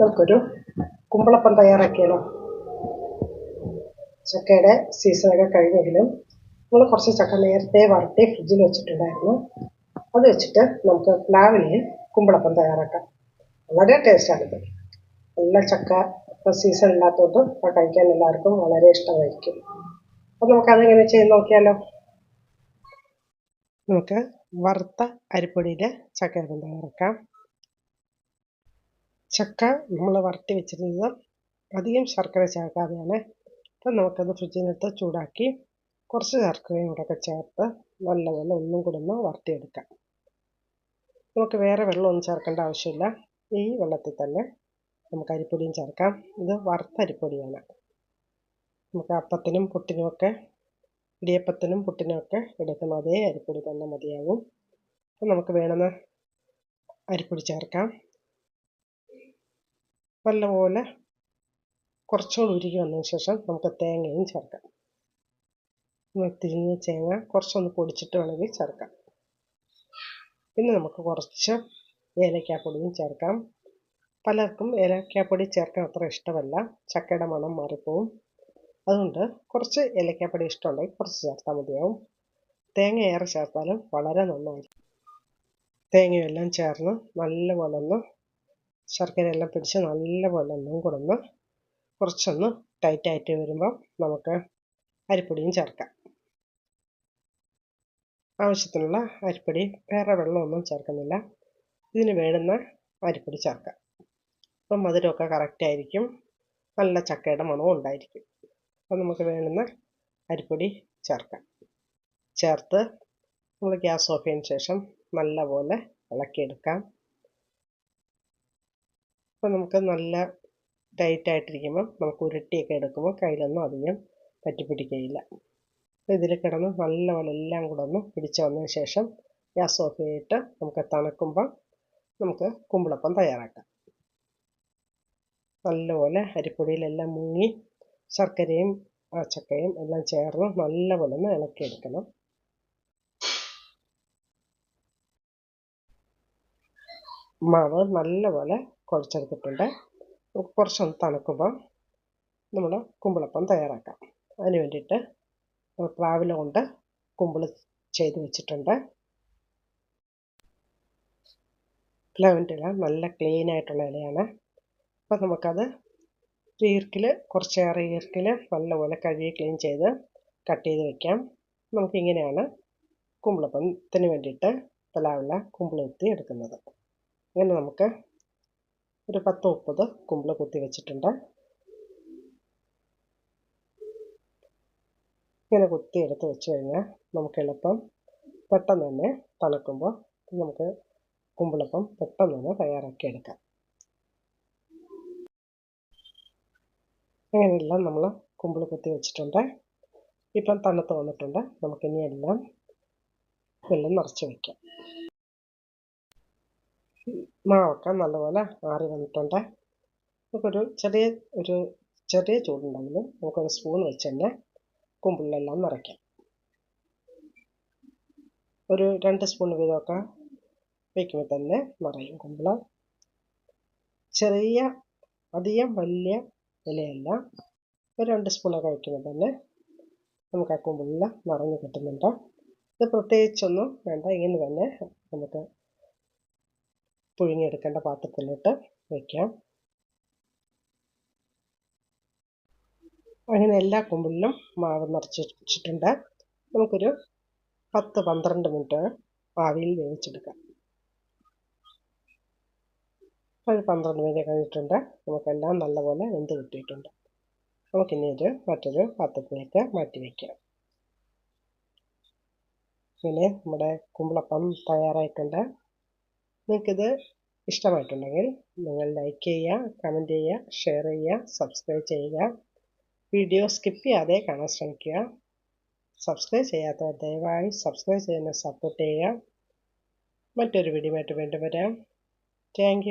നമുക്കൊരു കുമ്പളപ്പം തയ്യാറാക്കിയാലോ ചക്കയുടെ സീസണൊക്കെ കഴിഞ്ഞെങ്കിലും നമ്മൾ കുറച്ച് ചക്ക നേരത്തെ വറുത്തി ഫ്രിഡ്ജിൽ വെച്ചിട്ടുണ്ടായിരുന്നു. അത് വെച്ചിട്ട് നമുക്ക് പ്ലാവിലെ കുമ്പളപ്പം തയ്യാറാക്കാം. വളരെ ടേസ്റ്റാണിത് നല്ല ചക്ക ഇപ്പോൾ സീസൺ ഇല്ലാത്തതുകൊണ്ട് ഇപ്പോൾ കഴിക്കാൻ എല്ലാവർക്കും വളരെ ഇഷ്ടമായിരിക്കും. അപ്പോൾ നമുക്ക് അതെങ്ങനെ ചെയ്ത് നോക്കിയാലോ? നമുക്ക് വറുത്ത അരിപ്പൊടിയിൽ ചക്കയപ്പം തയ്യാറാക്കാം. ചക്ക നമ്മൾ വരട്ടി വെച്ചിരുന്നത് അധികം ശർക്കര ചേർക്കാതെയാണ്. അപ്പം നമുക്കത് ഫ്രിഡ്ജിൽ നിന്നെടുത്ത് ചൂടാക്കി കുറച്ച് ശർക്കരയും കൂടെ ഒക്കെ ചേർത്ത് നല്ലപോലെ ഒന്നും കൂടെ ഒന്ന് വരട്ടിയെടുക്കാം നമുക്ക് വേറെ വെള്ളമൊന്നും ചേർക്കേണ്ട ആവശ്യമില്ല. ഈ വെള്ളത്തിൽ തന്നെ നമുക്ക് അരിപ്പൊടിയും ചേർക്കാം. ഇത് വറുത്ത അരിപ്പൊടിയാണ്. നമുക്ക് അപ്പത്തിനും പുട്ടിനുമൊക്കെ ഇടിയപ്പത്തിനും പുട്ടിനുമൊക്കെ എടുക്കുന്ന അതേ അരിപ്പൊടി തന്നെ മതിയാകും അപ്പം നമുക്ക് വേണമെന്ന് അരിപ്പൊടി ചേർക്കാം. നല്ലപോലെ കുറച്ചുകൂടി ഉരുകി വന്നതിന് ശേഷം നമുക്ക് തേങ്ങയും ചേർക്കാം. തിരിഞ്ഞ തേങ്ങ കുറച്ചൊന്ന് പൊടിച്ചിട്ട് വേണമെങ്കിൽ ചേർക്കാം. പിന്നെ നമുക്ക് കുറച്ച് ഏലക്കാപ്പൊടിയും ചേർക്കാം. പലർക്കും ഏലക്കാപ്പൊടി ചേർക്കാൻ അത്ര ഇഷ്ടമല്ല. ചക്കയുടെ മണം മാറിപ്പോവും. അതുകൊണ്ട് കുറച്ച് ഏലക്കാപ്പൊടി ഇഷ്ടമുണ്ടെങ്കിൽ കുറച്ച് ചേർത്താൽ മതിയാവും. തേങ്ങ ഏറെ ചേർത്താലും വളരെ നന്നായിരിക്കും. തേങ്ങയെല്ലാം ചേർന്ന് നല്ലപോലെ ഒന്ന് ശർക്കരയെല്ലാം പിടിച്ച് നല്ലപോലെ ഒന്നും കൂടെ ഒന്ന് കുറച്ചൊന്ന് ടൈറ്റായിട്ട് വരുമ്പോൾ നമുക്ക് അരിപ്പൊടിയും ചേർക്കാം. ആവശ്യത്തിനുള്ള അരിപ്പൊടി വേറെ വെള്ളമൊന്നും ചേർക്കുന്നില്ല. ഇതിന് വേണ്ടുന്ന അരിപ്പൊടി ചേർക്കാം. അപ്പം മധുരമൊക്കെ കറക്റ്റായിരിക്കും നല്ല ചക്കയുടെ മണവും ഉണ്ടായിരിക്കും. അപ്പം നമുക്ക് വേണ്ടുന്ന അരിപ്പൊടി ചേർക്കാം. ചേർത്ത് നമ്മൾ ഗ്യാസ് ഓഫ് ചെയ്തതിന് ശേഷം നല്ലപോലെ ഇളക്കിയെടുക്കാം. അപ്പോൾ നമുക്ക് നല്ല ടൈറ്റായിട്ടിരിക്കുമ്പം നമുക്ക് ഉരുട്ടിയൊക്കെ എടുക്കുമ്പോൾ കയ്യിലൊന്നും അധികം പറ്റിപ്പിടിക്കുകയില്ല. അപ്പോൾ ഇതിൽ കിടന്ന് നല്ലപോലെ എല്ലാം കൂടെ ഒന്ന് പിടിച്ച് വന്നതിന് ശേഷം ഗ്യാസ് ഓഫ് ചെയ്തിട്ട് നമുക്ക് തണുക്കുമ്പോൾ നമുക്ക് കുമ്പിളപ്പം തയ്യാറാക്കാം. നല്ലപോലെ അരിപ്പൊടിയിലെല്ലാം മുങ്ങി ശർക്കരയും ചക്കയും എല്ലാം ചേർന്ന് നല്ലപോലെ ഒന്ന് ഇളക്കിയെടുക്കണം. മാവ് നല്ലപോലെ കുഴച്ചെടുത്തിട്ടുണ്ട്. കുറച്ചൊന്ന് തണുക്കുമ്പം നമ്മൾ കുമ്പിളപ്പം തയ്യാറാക്കാം. അതിന് വേണ്ടിയിട്ട് പ്ലാവില കൊണ്ട് കുമ്പിൾ ചെയ്ത് വെച്ചിട്ടുണ്ട്. പ്ലാവിന്റെ ഇല നല്ല ക്ലീൻ ആയിട്ടുള്ള ഇലയാണ്. അപ്പം നമുക്കത് ഈർക്കിൽ കുറച്ചേറെ ഈർക്കിൽ നല്ലപോലെ കഴുകി ക്ലീൻ ചെയ്ത് കട്ട് ചെയ്ത് വെക്കാം. നമുക്കിങ്ങനെയാണ് കുമ്പിളപ്പത്തിന് വേണ്ടിയിട്ട് പ്ലാവില കുമ്പിളെത്തി എടുക്കുന്നത്. ഇങ്ങനെ നമുക്ക് ഒരു പത്ത് മുപ്പത് കുമ്പിൾ കുത്തി വെച്ചിട്ടുണ്ട്. ഇങ്ങനെ കുത്തി എടുത്ത് വെച്ച് കഴിഞ്ഞാൽ നമുക്ക് എളുപ്പം പെട്ടെന്ന് തന്നെ തണുക്കുമ്പോൾ നമുക്ക് കുമ്പിളപ്പം പെട്ടെന്ന് തന്നെ തയ്യാറാക്കി എടുക്കാം. അങ്ങനെയെല്ലാം നമ്മൾ കുമ്പിൾ കുത്തി വെച്ചിട്ടുണ്ട്. ഇപ്പം തണുത്ത് വന്നിട്ടുണ്ട്. നമുക്കിനി എല്ലാം വെള്ളം നിറച്ച് വയ്ക്കാം മാവൊക്കെ നല്ലപോലെ ആറി വന്നിട്ടുണ്ട്. നമുക്കൊരു ചെറിയ ഒരു ചെറിയ ചൂടുണ്ടെങ്കിലും നമുക്കൊരു സ്പൂൺ വെച്ച് തന്നെ കുമ്പിളിലെല്ലാം നിറയ്ക്കാം. ഒരു രണ്ട് സ്പൂൺ വീതമൊക്കെ വയ്ക്കുമ്പോൾ തന്നെ നിറയും കുമ്പിൾ. ചെറിയ അധികം വലിയ ഇലയല്ല. ഒരു രണ്ട് സ്പൂണൊക്കെ വയ്ക്കുമ്പോൾ തന്നെ നമുക്ക് ആ കുമ്പിളിൽ നിറഞ്ഞ് കിട്ടുന്നുണ്ട്. ഇത് പ്രത്യേകിച്ചൊന്നും വേണ്ട ഇങ്ങനെ തന്നെ നമുക്ക് പുഴുങ്ങിയെടുക്കേണ്ട പാത്രത്തിലോട്ട് വയ്ക്കാം അങ്ങനെ എല്ലാ കുമ്പിളിലും മാവ് നിറച്ച് വെച്ചിട്ടുണ്ട്. നമുക്കൊരു പത്ത് പന്ത്രണ്ട് മിനിറ്റ് ആവിയിൽ വേവിച്ചെടുക്കാം. ഒരു പന്ത്രണ്ട് മിനിറ്റ് കഴിഞ്ഞിട്ടുണ്ട്. നമുക്കെല്ലാം നല്ലപോലെ വെന്ത് കിട്ടിയിട്ടുണ്ട്. നമുക്കിനി ഒരു മറ്റൊരു പാത്രത്തിലേക്ക് മാറ്റി വയ്ക്കാം ഇങ്ങനെ നമ്മുടെ കുമ്പളപ്പം തയ്യാറായിട്ടുണ്ട്. നിങ്ങൾക്കിത് ഇഷ്ടമായിട്ടുണ്ടെങ്കിൽ നിങ്ങൾ ലൈക്ക് ചെയ്യുക കമന്റ് ചെയ്യുക ഷെയർ ചെയ്യുക സബ്സ്ക്രൈബ് ചെയ്യുക. വീഡിയോ സ്കിപ്പ് ചെയ്യാതെ കാണാൻ ശ്രമിക്കുക. സബ്സ്ക്രൈബ് ചെയ്യാത്തവർ ദയവായി സബ്സ്ക്രൈബ് ചെയ്യുന്ന സപ്പോർട്ട് ചെയ്യുക. മറ്റൊരു വീഡിയോ ആയിട്ട് വീണ്ടും വരാം. താങ്ക്